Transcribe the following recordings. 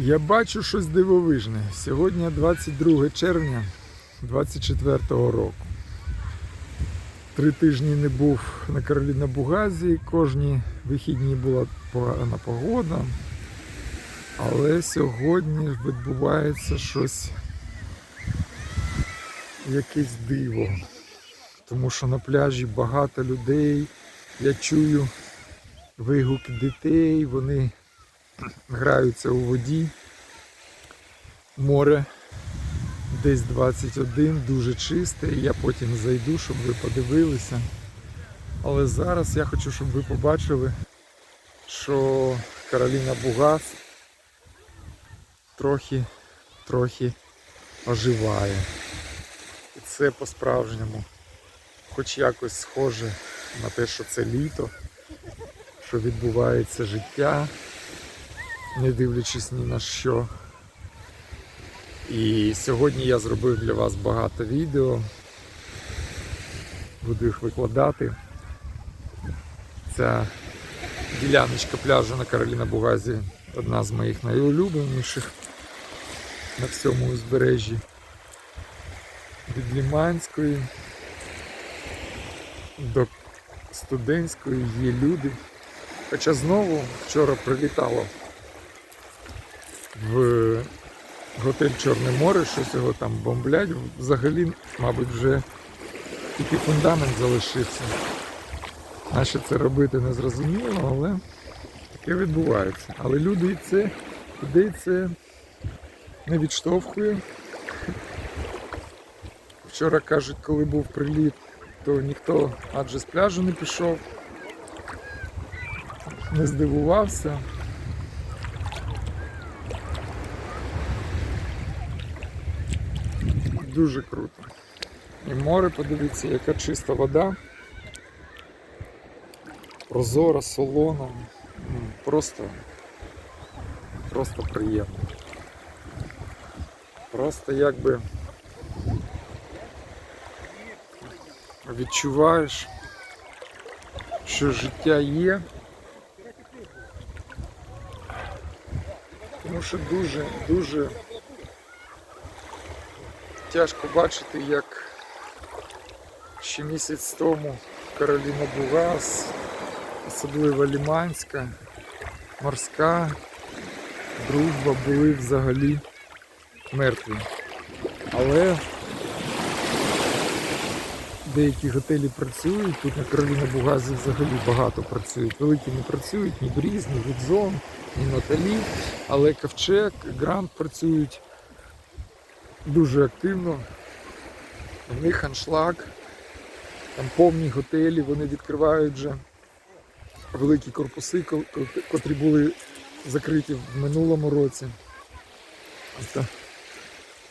Я бачу щось дивовижне. Сьогодні 22 червня 24 року. Три тижні не був на Кароліна Бугазі, кожні вихідні була погана погода. Але сьогодні відбувається щось, якесь диво. Тому що на пляжі багато людей. Я чую вигуки дітей, вони граються у воді. Море десь 21, дуже чисте. Я потім зайду, щоб ви подивилися. Але зараз я хочу, щоб ви побачили, що Кароліна Бугас трохи, трохи оживає. І це по-справжньому. Хоч якось схоже на те, що це літо, що відбувається життя не дивлячись ні на що. І сьогодні я зробив для вас багато відео. Буду їх викладати. Ця діляночка пляжу на Кароліна Бугазі одна з моїх найулюбленіших на всьому узбережжі. Від Ліманської до студентської є люди. Хоча знову вчора прилітало в готель Чорне море, щось його там бомблять. Взагалі, мабуть, вже тільки фундамент залишився. Що це робити не зрозуміло, але таке відбувається. Але люди це, людей це не відштовхує. Вчора кажуть, коли був приліт, то ніхто адже з пляжу не пішов, не здивувався. Дуже круто. І море, подивіться, яка чиста вода. Прозора, солона. Просто, просто приємно. Просто якби відчуваєш, що життя є. Тому що дуже, дуже тяжко бачити, як ще місяць тому Кароліна Бугас, особливо Ліманська, морська, дружба були взагалі мертві. Але деякі готелі працюють, тут на Кароліна Бугазі взагалі багато працюють. Великі не працюють, ні Бріз, ні Відзон, ні Наталі, але Ковчег, Грант працюють дуже активно. У них аншлаг, там повні готелі, вони відкривають вже великі корпуси, ко- ко- котрі були закриті в минулому році. Це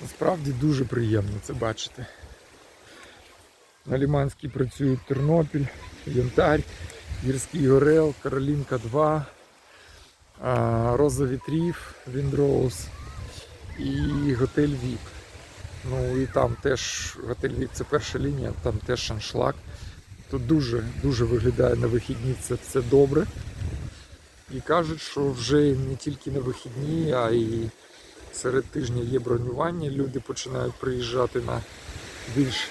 насправді дуже приємно це бачити. На Ліманській працюють Тернопіль, Янтарь, Гірський Орел, Каролінка 2, а, Роза Вітрів, Віндроуз і готель Віп. Ну і там теж готель це перша лінія, там теж аншлаг. Тут дуже дуже виглядає на вихідні це все добре. І кажуть, що вже не тільки на вихідні, а й серед тижня є бронювання. Люди починають приїжджати на більш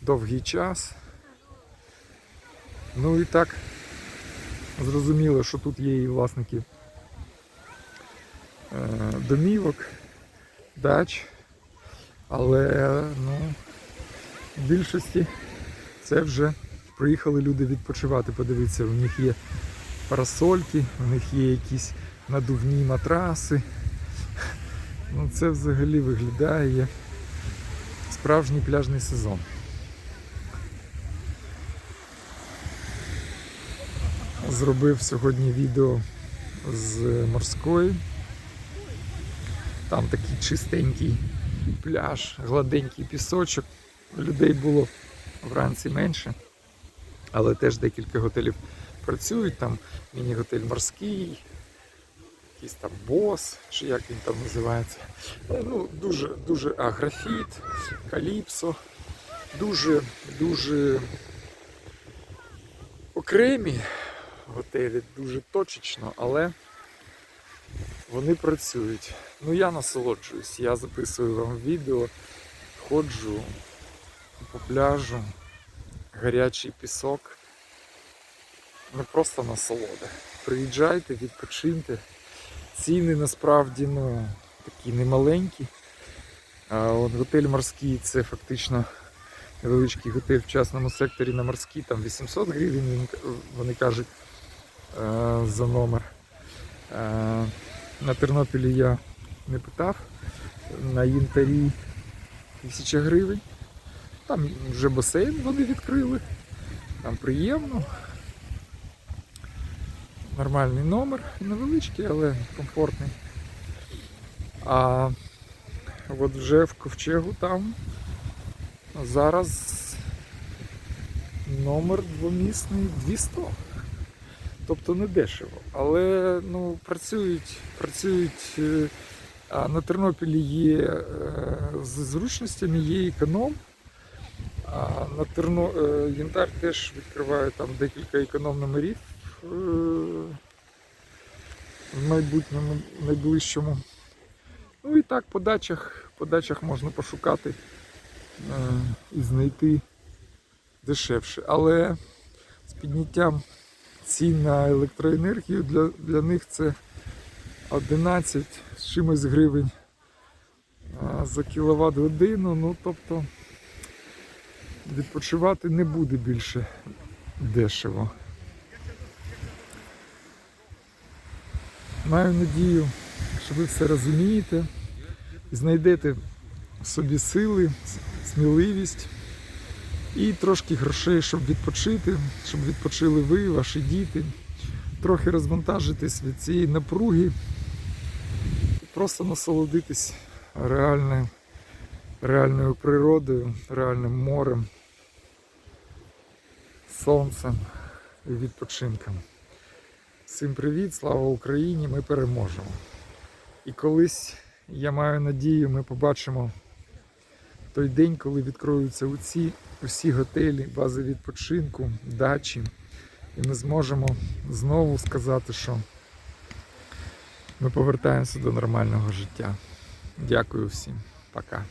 довгий час. Ну і так зрозуміло, що тут є і власники е, домівок, дач. Але ну, в більшості це вже приїхали люди відпочивати. Подивіться, у них є парасольки, у них є якісь надувні матраси. Ну, це взагалі виглядає як справжній пляжний сезон. Зробив сьогодні відео з морської. Там такий чистенький пляж, гладенький пісочок. Людей було вранці менше, але теж декілька готелів працюють. Там міні-готель морський, якийсь там бос, чи як він там називається. Ну, дуже, дуже а, графіт, каліпсо, дуже, дуже окремі готелі, дуже точечно, але Вони працюють. Ну я насолоджуюсь. Я записую вам відео, ходжу по пляжу, гарячий пісок. Ну просто насолода. Приїжджайте, відпочиньте. Ціни насправді ну, такі немаленькі. А от готель морський це фактично невеличкий готель в частному секторі на морській, там 800 гривень, вони кажуть, е, за номер. На Тернопілі я не питав. На Янтарі 1000 гривень. Там вже басейн вони відкрили. Там приємно. Нормальний номер, невеличкий, але комфортний. А от вже в ковчегу там зараз номер двомісний 200. Тобто не дешево. Але ну, працюють, працюють. е, А на Тернопілі є е, з зручностями, є економ. А на Терно... е, Янтар теж відкриває там декілька економ номерів в майбутньому, найближчому. Ну і так по дачах, по дачах можна пошукати і знайти дешевше. Але з підняттям цін на електроенергію для, для них це 11 з чимось гривень за кіловат годину. Ну тобто відпочивати не буде більше дешево. Маю надію, що ви все розумієте знайдете в собі сили, сміливість і трошки грошей, щоб відпочити, щоб відпочили ви, ваші діти, трохи розвантажитись від цієї напруги, просто насолодитись реальною, реальною природою, реальним морем, сонцем і відпочинком. Всім привіт, слава Україні! Ми переможемо. І колись, я маю надію, ми побачимо той день, коли відкроються усі, усі готелі, бази відпочинку, дачі. І ми зможемо знову сказати, що ми повертаємося до нормального життя. Дякую всім. Пока.